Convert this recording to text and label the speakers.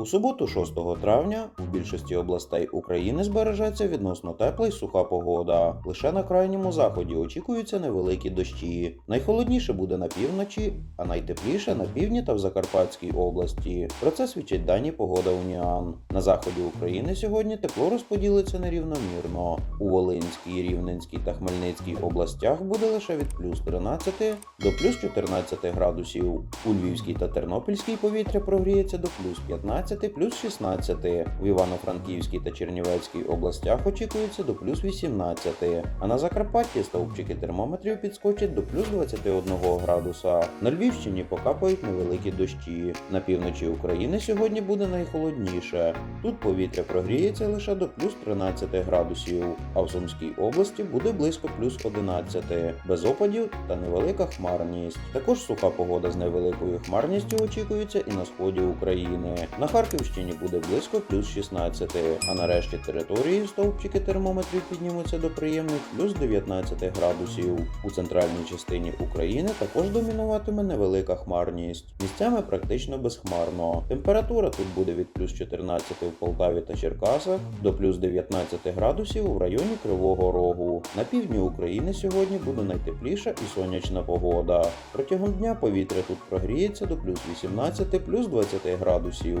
Speaker 1: У суботу, 6 травня, в більшості областей України збережеться відносно тепла й суха погода. Лише на крайньому заході очікуються невеликі дощі. Найхолодніше буде на півночі, а найтепліше на півдні та в Закарпатській області. Про це свідчать дані погода Уніан. На заході України сьогодні тепло розподілиться нерівномірно. У Волинській, Рівненській та Хмельницькій областях буде лише від плюс 13 до плюс 14 градусів. У Львівській та Тернопільській повітря прогріється до плюс 15, плюс 16. В Івано-Франківській та Чернівецькій областях очікується до плюс 18, а на Закарпатті стовпчики термометрів підскочать до плюс 21 градуса. На Львівщині покапають невеликі дощі. На півночі України сьогодні буде найхолодніше. Тут повітря прогріється лише до плюс 13 градусів, а в Сумській області буде близько плюс 11, без опадів та невелика хмарність. Також суха погода з невеликою хмарністю очікується і на сході України. На Харківщині буде близько плюс 16, а на решті території стовпчики термометрів піднімуться до приємних плюс 19 градусів. У центральній частині України також домінуватиме невелика хмарність. Місцями практично безхмарно. Температура тут буде від плюс 14 в Полтаві та Черкасах до плюс 19 градусів в районі Кривого Рогу. На півдні України сьогодні буде найтепліша і сонячна погода. Протягом дня повітря тут прогріється до плюс 18 плюс 20 градусів.